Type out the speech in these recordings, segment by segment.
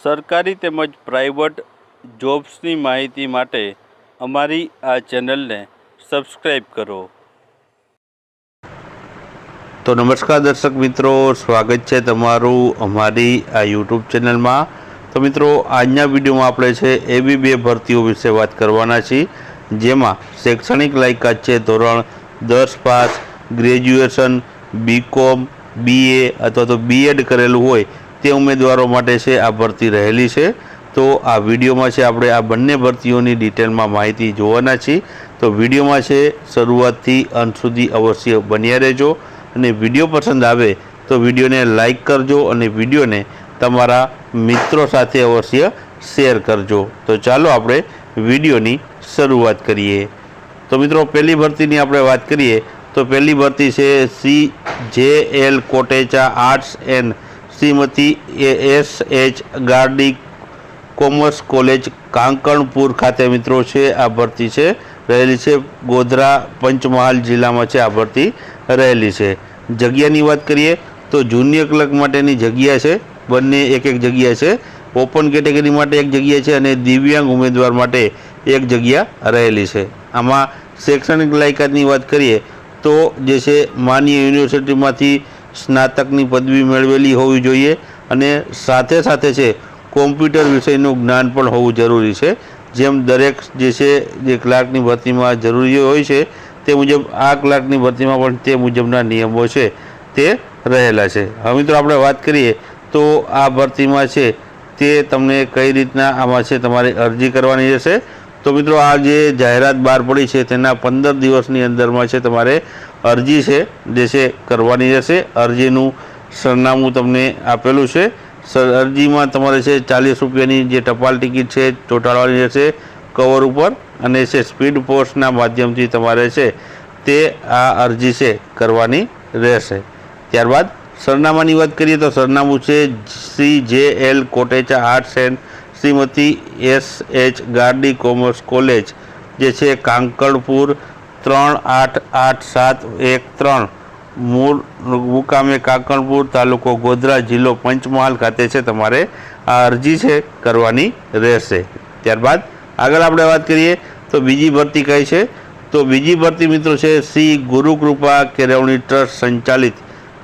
સરકારી તેમજ પ્રાઇવેટ જોબ્સની માહિતી માટે અમારી આ ચેનલને સબસ્ક્રાઈબ કરો. તો નમસ્કાર દર્શક મિત્રો, સ્વાગત છે તમારું અમારી આ યુટ્યુબ ચેનલમાં. તો મિત્રો, આજના વિડીયોમાં આપણે છે એવી બે ભરતીઓ વિશે વાત કરવાના છીએ, જેમાં શૈક્ષણિક લાયકાત છે ધોરણ દસ પાસ, ગ્રેજ્યુએશન બીકોમ બીએ અથવા તો બીએડ કરેલું હોય તે ઉમેદવારો માટે છે, આ ભરતી રહેલી છે. તો આ વિડીયોમાં છે, આપણે આ બંને ભરતીઓની ડિટેલમાં માહિતી જોવાના છીએ. તો વિડીયોમાં છે, શરૂઆતથી અંત સુધી અવશ્ય બન્યા રહેજો. અને વીડિયો પસંદ આવે તો વિડીયોને લાઇક કરજો અને વિડીયોને તમારા મિત્રો સાથે અવશ્ય શેર કરજો. તો ચાલો આપણે વિડીયોની શરૂઆત કરીએ. તો મિત્રો, પહેલી ભરતીની આપણે વાત કરીએ તો પહેલી ભરતી છે C J L Kotecha arts and Shrimati A S H Gardi commerce college Kankanpur ખાતે મિત્રો છે આ ભરતી છે. રહેલી છે ગોધરા પંચમહાલ જિલ્લામાં છે આ ભરતી રહેલી છે. જગ્યાની વાત કરીએ તો જુનિયર ક્લર્ક માટેની જગ્યા છે, બંને એક એક જગ્યા છે. ઓપન કેટેગરી માટે એક જગ્યા છે અને દિવ્યાંગ ઉમેદવાર માટે એક જગ્યા રહેલી છે. આમાં શૈક્ષણિક લાયકાતની વાત કરીએ તો જે છે, માન્ય યુનિવર્સિટીમાંથી સ્નાતકની પદવી મેળવેલી હોવી જોઈએ અને સાથે સાથે છે, કોમ્પ્યુટર વિષયનું જ્ઞાન પણ હોવું જરૂરી છે. જેમ દરેક જે છે, જે ક્લાર્કની ભરતીમાં જરૂરી હોય છે, તે મુજબ આ ક્લાર્કની ભરતીમાં પણ તે મુજબના નિયમો છે, તે રહેલા છે. હવે મિત્રો આપણે વાત કરીએ, તો આ ભરતીમાં છે, તે તમને કઈ રીતના આમાં છે, તમારે અરજી કરવાની રહેશે. તો મિત્રો આ જે જાહેરાત બહાર પડી છે તેના પંદર દિવસની અંદરમાં છે તમારે અરજી છે, જે છે કરવાની રહેશે. અરજીનું સરનામું તમને આપેલું છે. સર, અરજીમાં તમારે છે ચાલીસ રૂપિયાની જે ટપાલ ટિકિટ છે, ચોંટાડવાની રહેશે, કવર ઉપર અને છે સ્પીડ પોસ્ટના માધ્યમથી તમારે છે તે આ અરજી છે કરવાની રહેશે. ત્યારબાદ સરનામાની વાત કરીએ તો સરનામું છે C J L Kotecha arts and Shrimati S H Gardi commerce college, જે છે કાંકણપુર ત્રણ આઠ આઠ સાત એક ત્રણ. મૂળ મુકામે કાંકણપુર તાલુકો ગોધરા જિલ્લો પંચમહાલ ખાતે છે. તમારે આ અરજી છે, કરવાની રહેશે. ત્યારબાદ આગળ આપણે વાત કરીએ, તો બીજી ભરતી કઈ છે? તો બીજી ભરતી મિત્રો છે, શ્રી ગુરુકૃપા કેળવણી ટ્રસ્ટ સંચાલિત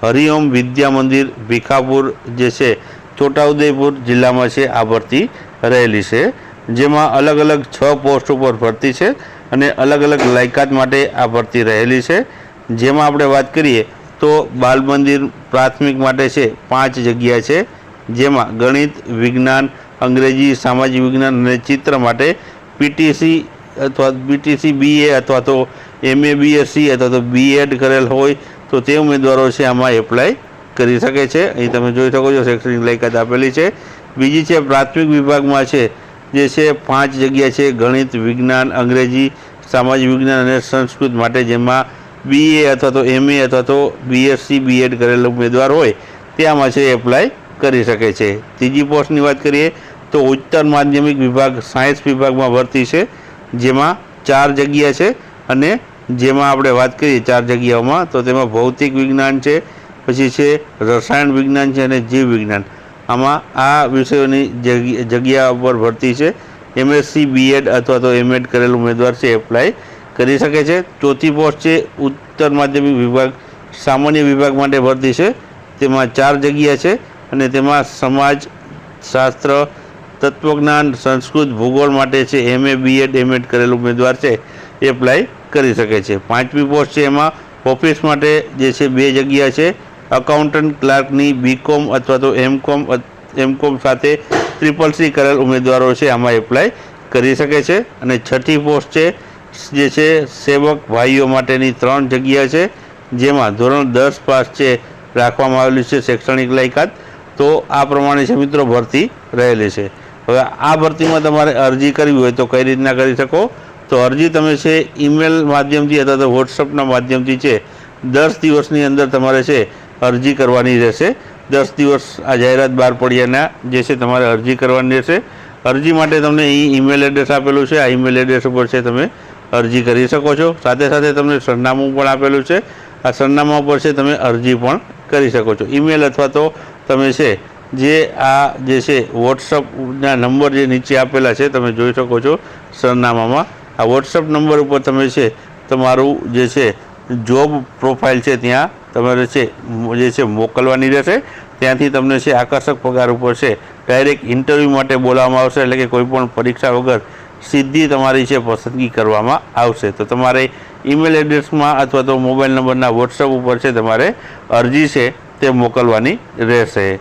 હરિઓમ વિદ્યા મંદિર ભીખાપુર, જે છે છોટાઉદેપુર જિલ્લામાં છે, આ ભરતી રહેલી છે, જેમાં અલગ અલગ છ પોસ્ટ ઉપર ભરતી છે અને અલગ અલગ લાયકાત માટે આ ભરતી રહેલી છે. જેમાં આપણે વાત કરીએ તો બાલ મંદિર પ્રાથમિક માટે છે, પાંચ જગ્યા છે, જેમાં ગણિત, વિજ્ઞાન, અંગ્રેજી, સામાજિક વિજ્ઞાન અને ચિત્ર માટે પીટીસી અથવા બીટીસી બીએ અથવા તો એમએ બીએસસી અથવા તો બીએડ કરેલ હોય તો તે ઉમેદવારો છે, આમાં એપ્લાય કરી શકે છે. અહીં તમે જોઈ શકો છો શૈક્ષણિક લાયકાત આપેલી છે. બીજી છે પ્રાથમિક વિભાગમાં છે, જે છે પાંચ જગ્યા છે, ગણિત, વિજ્ઞાન, અંગ્રેજી, સામાજિક વિજ્ઞાન અને સંસ્કૃત માટે જેમાં બીએ અથવા તો એમએ અથવા તો બીએસસી બીએડ કરેલો ઉમેદવાર હોય તેમાં છે એપ્લાય કરી શકે છે. ત્રીજી પોસ્ટની વાત કરીએ તો ઉચ્ચતર માધ્યમિક વિભાગ સાયન્સ વિભાગમાં ભરતી છે, જેમાં ચાર જગ્યા છે અને જેમાં આપણે વાત કરીએ ચાર જગ્યાઓમાં, તો તેમાં ભૌતિક વિજ્ઞાન છે પછી છે રસાયણ વિજ્ઞાન છે અને જીવ વિજ્ઞાન. આમાં આ વિષયોની જગ્યા ઉપર ભરતી છે. એમએસસી બીએડ અથવા તો એમએડ કરેલ ઉમેદવાર છે એપ્લાય કરી શકે છે. ચોથી પોસ્ટ છે, ઉત્તર માધ્યમિક વિભાગ, સામાન્ય વિભાગ માટે ભરતી છે. તેમાં ચાર જગ્યા છે અને તેમાં સમાજ, શાસ્ત્ર, તત્વજ્ઞાન, સંસ્કૃત, ભૂગોળ માટે છે. એમએ બીએડ એમએડ કરેલ ઉમેદવાર છે એપ્લાય કરી શકે છે. પાંચમી પોસ્ટ છે એમાં ઓફિસ માટે જે છે, બે જગ્યા છે. અકાઉન્ટન્ટ ક્લાર્કની બીકોમ અથવા તો એમકોમ એમકોમ સાથે ટ્રિપલ સી કરેલ ઉમેદવારો છે, આમાં એપ્લાય કરી શકે છે. અને છઠ્ઠી પોસ્ટ છે, જે છે, સેવક ભાઈઓ માટેની ત્રણ જગ્યા છે, જેમાં ધોરણ દસ પાસ છે, રાખવામાં આવેલી છે શૈક્ષણિક લાયકાત. તો આ પ્રમાણે છે મિત્રો, ભરતી રહેલી છે. હવે આ ભરતીમાં તમારે અરજી કરવી હોય તો કઈ રીતના કરી શકો? તો અરજી તમે છે ઈમેલ માધ્યમથી અથવા તો વોટ્સઅપના માધ્યમથી છે, દસ દિવસની અંદર તમારે છે અરજી કરવાની રહેશે. દસ દિવસ આ જાહેરાત બહાર પડ્યાના જે છે તમારે અરજી કરવાની રહેશે. અરજી માટે તમને અહીં ઈમેલ એડ્રેસ આપેલું છે. આ ઈમેલ એડ્રેસ ઉપર છે તમે અરજી કરી શકો છો. સાથે સાથે તમને સરનામું પણ આપેલું છે. આ સરનામા ઉપર છે તમે અરજી પણ કરી શકો છો. ઈમેલ અથવા તો તમે છે જે આ જે છે વોટ્સઅપના નંબર જે નીચે આપેલા છે તમે જોઈ શકો છો સરનામામાં. આ વોટ્સઅપ નંબર ઉપર તમે છે તમારું જે છે જોબ પ્રોફાઇલ છે ત્યાં તમારે છે, જે છે, મોકલવાની રહેશે. ત્યાંથી તમને છે, આકર્ષક પગાર ઉપર છે ડાયરેક્ટ ઇન્ટરવ્યૂ માટે બોલાવવામાં આવશે, એટલે કે કોઈપણ પરીક્ષા વગર સીધી તમારી છે, પસંદગી કરવામાં આવશે. તો તમારે ઈમેલ એડ્રેસમાં અથવા તો મોબાઈલ નંબરના વોટ્સઅપ ઉપર છે, તમારે અરજી છે, તે મોકલવાની રહેશે.